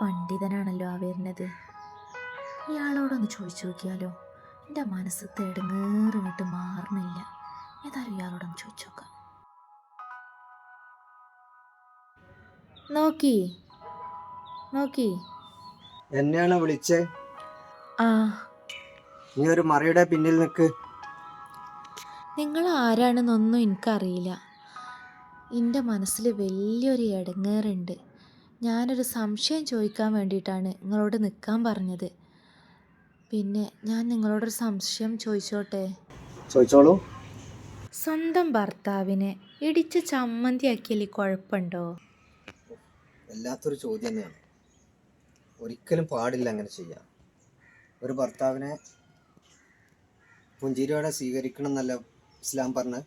പണ്ഡിതനാണല്ലോ ആ വരുന്നത്. ഇയാളോടൊന്ന് ചോദിച്ചു നോക്കിയാലോ? എന്റെ മനസ്സ് തെടുങ്ങേറിങ്ങിട്ട് മാറുന്നില്ല. ഏതായാലും ഇയാളോടൊന്ന് ചോദിച്ചു നോക്കാം. നോക്കി. നോക്കി. എന്നെയാണ് വിളിച്ചേ? ആ. നീ ഒരു മറിയുടെ പിന്നിൽ നിൽക്ക്. നിങ്ങൾ ആരാണെന്നൊന്നും എനിക്കറിയില്ല. എന്റെ മനസ്സിൽ വലിയൊരു ഇടങ്ങേറുണ്ട് ഞാനൊരു സംശയം ചോദിക്കാൻ വേണ്ടിയിട്ടാണ് നിങ്ങളോട് നിൽക്കാൻ പറഞ്ഞത്. പിന്നെ ഞാൻ നിങ്ങളോടൊരു സംശയം ചോദിച്ചോട്ടെ? ചോദിച്ചോളൂ. സ്വന്തം ഭർത്താവിനെ ഇടിച്ച് ചമ്മന്തിയാക്കിയാൽ കുഴപ്പമുണ്ടോ? വല്ലാത്തൊരു ചോദ്യം തന്നെയാണ്. ഒരിക്കലും പാടില്ല അങ്ങനെ ചെയ്യാൻ. ഒരു ഭർത്താവിനെ പുഞ്ചിരിയോടെ സ്വീകരിക്കണം എന്നല്ല ഇസ്ലാം പറഞ്ഞ്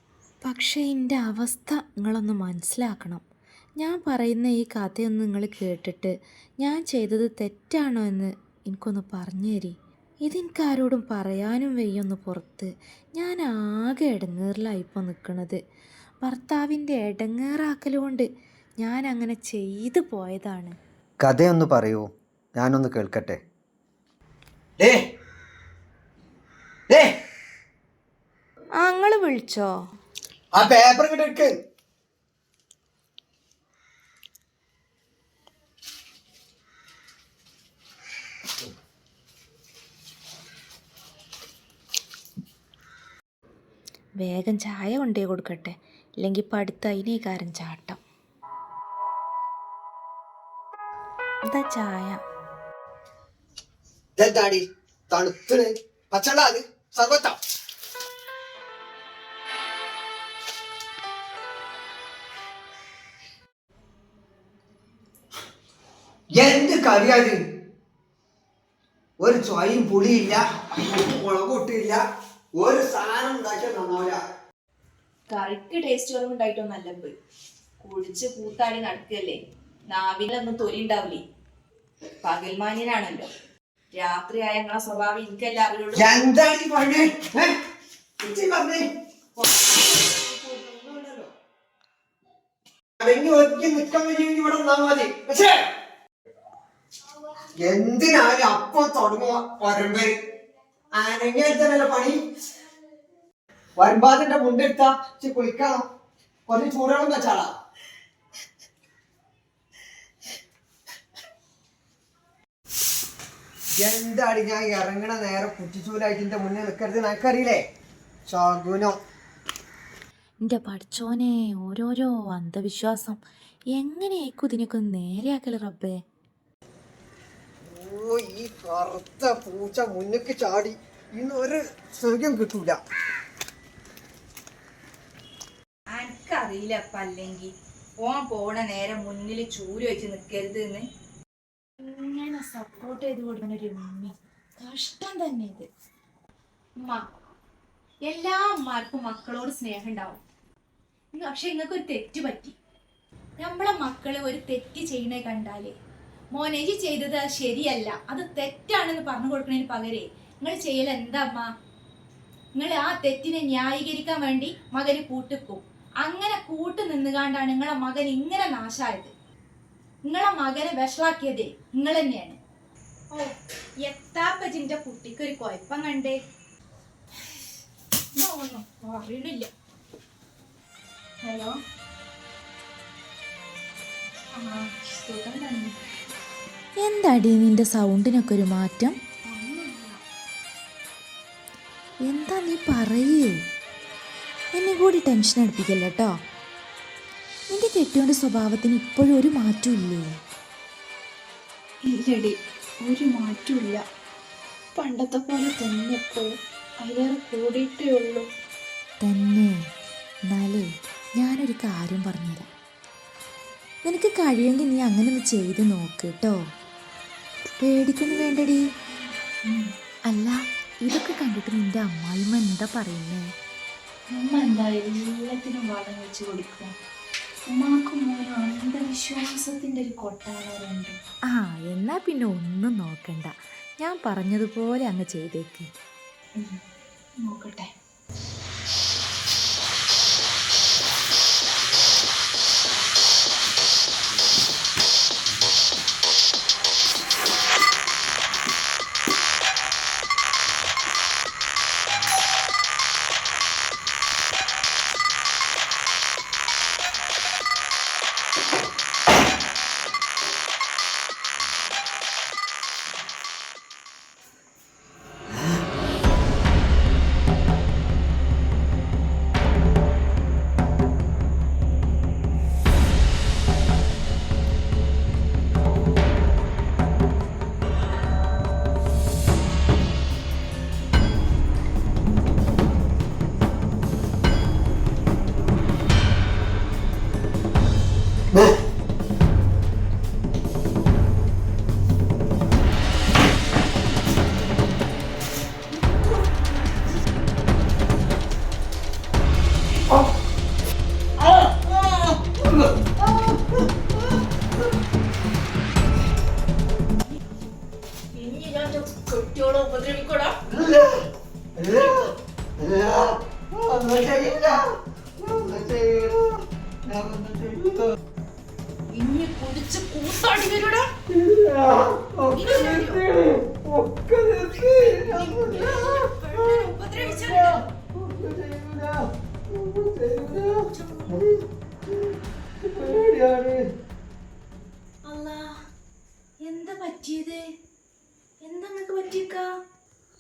പക്ഷേ എന്റെ അവസ്ഥ നിങ്ങളൊന്ന് മനസ്സിലാക്കണം. ഞാൻ പറയുന്ന ഈ കഥയൊന്നും നിങ്ങൾ കേട്ടിട്ട് ഞാൻ ചെയ്തത് തെറ്റാണോ എന്ന് എനിക്കൊന്ന് പറഞ്ഞു തരി. ഇതെനിക്ക് ആരോടും പറയാനും വയ്യൊന്ന് പുറത്ത്. ഞാൻ ആകെ ഇടങ്ങേറിലായിപ്പോൾ നിൽക്കണത് ഭർത്താവിന്റെ ഇടങ്ങേറാക്കലുകൊണ്ട് ഞാൻ അങ്ങനെ ചെയ്തു പോയതാണ്. കഥയൊന്ന് പറയൂ. ഞാനൊന്ന് കേൾക്കട്ടെ. ആ നിങ്ങൾ വിളിച്ചോ? ആ പേപ്പർ ഇങ്ങോട്ട് വേഗം ചായ കൊണ്ടേ കൊടുക്കട്ടെ. ഇല്ലെങ്കിൽ പഠിത്തം അതിനേക്കാരൻ ചാട്ടം. ഇതാ ചായ. തണുത്തിന് പച്ചണ്ട അത് സർവത്ത. എന്ത് കറിയത് ഒരു ചൊയും പുളിയില്ല മുളകൊട്ടില്ല ഒരു സാധനം ഉണ്ടാക്കിയാൽ നന്നാവില്ല. കറിക്ക് ടേസ്റ്റ് കുറവ് ഉണ്ടായിട്ടൊന്നല്ല പോയി. കുടിച്ച് കൂത്താടി നടക്കല്ലേ നാവിലൊന്നും തൊലി ഉണ്ടാവില്ലേ? പകൽമാന്യനാണല്ലോ രാത്രിയായ ഞങ്ങളെ സ്വഭാവം എനിക്കല്ല അറിയുള്ളൂ എന്താണ് പറഞ്ഞേ. അടങ്ങി ഒതുക്കി നിൽക്കാൻ കഴിയുമെങ്കിൽ ഇവിടെ നിന്നാ മതി. പക്ഷേ എന്തിനാലും അപ്പം തുടങ്ങുക? പരമ്പര അനങ്ങിയെടുത്തല്ലോ പണി? വരുമ്പാതിന്റെ മുണ്ടെടുത്താ കുളിക്കണം. കുറച്ച് ചൂടുവെള്ളം വെച്ചാളാ. എന്താടി ഞാൻ ഇറങ്ങണ നേരെ കുറ്റിച്ചൂലായിട്ട് എന്റെ മുന്നേ നിൽക്കരുത് നിനക്കറിയില്ലേ? ശകുനം. എന്റെ പഠിച്ചോനെ ഓരോരോ അന്ധവിശ്വാസം. എങ്ങനെയായിരിക്കും ഇതിനൊക്കെ ഒന്ന് നേരെയാക്കൽ റബ്ബേ? ഓ ഈ കറുത്ത പൂച്ച മുന്നക്ക് ചാടി. ഇന്ന് ഒരു സുഖം കിട്ടൂല. എനിക്കറിയില്ല അപ്പ അല്ലെങ്കിൽ ഓൻ പോണ നേരെ മുന്നിൽ ചൂര് വെച്ച് നിൽക്കരുത് എന്ന് ഇങ്ങനെ സപ്പോർട്ട് ചെയ്ത് കൊടുക്കുന്ന ഒരു ഉമ്മി. കഷ്ടം തന്നെ ഇത്. ഉമ്മ എല്ലാ അമ്മമാർക്കും മക്കളോട് സ്നേഹം ഉണ്ടാവും. പക്ഷെ നിങ്ങൾക്ക് ഒരു തെറ്റ് പറ്റി. നമ്മളെ മക്കൾ ഒരു തെറ്റ് ചെയ്യണേ കണ്ടാലേ മോനെ ഈ ചെയ്തത് ശരിയല്ല. അത് തെറ്റാണെന്ന് പറഞ്ഞു കൊടുക്കണതിന് പകരേ നിങ്ങൾ ചെയ്യൽ എന്താ അമ്മ നിങ്ങൾ ആ തെറ്റിനെ ന്യായീകരിക്കാൻ വേണ്ടി മകന് കൂട്ടിക്കും. അങ്ങനെ കൂട്ടു നിന്നുകാണ്ടാണ് നിങ്ങളെ മകൻ ഇങ്ങനെ നാശായത്. നിങ്ങളെ മകനെ വിഷളാക്കിയതേ നിങ്ങൾ തന്നെയാണ്. ഓ എത്താപ്പജിന്റെ കുട്ടിക്ക് ഒരു കുഴപ്പം കണ്ടേ. അറിയണില്ല. ഹലോ? ആ സുഖം തന്നെ. എന്താടി നിന്റെ സൗണ്ടിനൊക്കെ ഒരു മാറ്റം? എന്താ നീ പറയേ? എന്നെ കൂടി ടെൻഷൻ അടുപ്പിക്കല്ല കേട്ടോ നിന്റെ കെട്ടിയോന്റെ സ്വഭാവത്തിന് ഇപ്പോഴും ഒരു മാറ്റം ഇല്ലേ ഇല്ലടി ഒരു മാറ്റമില്ല പണ്ടത്തെ പോലെ തന്നെ എപ്പോഴും അതിലേറെ കൂടിയിട്ടേ ഉള്ളൂ. തന്നെ. എന്നാലേ ഞാനൊരു കാര്യം പറഞ്ഞുതരാം. നിനക്ക് കഴിയുമെങ്കിൽ നീ അങ്ങനെ ഒന്ന് ചെയ്ത് നോക്ക് കേട്ടോ പേടിക്കൊന്നും വേണ്ടടി. അല്ല ഇതൊക്കെ കണ്ടിട്ട് നിന്റെ അമ്മായിമ്മ എന്താ പറയുന്നേ? അമ്മ എന്താ എല്ലാത്തിനും വളം വെച്ച് കൊടുക്കുക. ഉമ്മാക്കും മോനും അന്ധവിശ്വാസത്തിന്റെ ഒരു കൊട്ടാരമുണ്ട്. ആ എന്നാ പിന്നെ ഒന്നും നോക്കണ്ട. ഞാൻ പറഞ്ഞതുപോലെ അങ്ങ് ചെയ്തേക്ക്. നോക്കട്ടെ. ഉപദ്രവിക്കൂടാ. ഇനി കുടിച്ച് കൂസാടി വരൂടാ. ഉപദ്രവിച്ചില്ല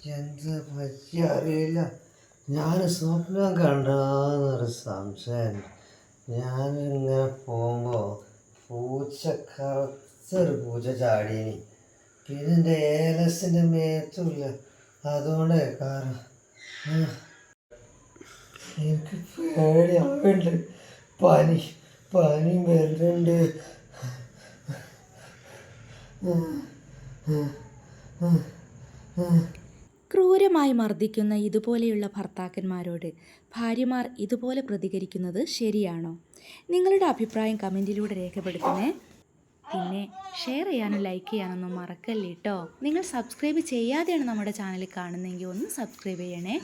എന്താ പറ്റി അറിയില്ല. ഞാൻ സ്വപ്നം കണ്ടാന്നൊരു സംശയം. ഞാനിങ്ങനെ പോകുമ്പോൾ പൂച്ച കറുത്തൊരു പൂച്ച ചാടീനി. പിന്നെ എന്റെ ഏലസിന്റെ മേത്തുമില്ല. അതുകൊണ്ട് കാരണം എനിക്ക് പേടിയാവുന്നുണ്ട് പനി പനി വരുന്നുണ്ട്. ക്രൂരമായി മർദ്ദിക്കുന്ന ഇതുപോലെയുള്ള ഭർത്താക്കന്മാരോട് ഭാര്യമാർ ഇതുപോലെ പ്രതികരിക്കുന്നത് ശരിയാണോ? നിങ്ങളുടെ അഭിപ്രായം കമന്റിലൂടെ രേഖപ്പെടുത്തണേ പിന്നെ ഷെയർ ചെയ്യാനും ലൈക്ക് ചെയ്യാനൊന്നും മറക്കല്ലേട്ടോ. നിങ്ങൾ സബ്സ്ക്രൈബ് ചെയ്യാതെയാണ് നമ്മുടെ ചാനൽ കാണുന്നതെങ്കിൽ ഒന്ന് സബ്സ്ക്രൈബ് ചെയ്യണേ.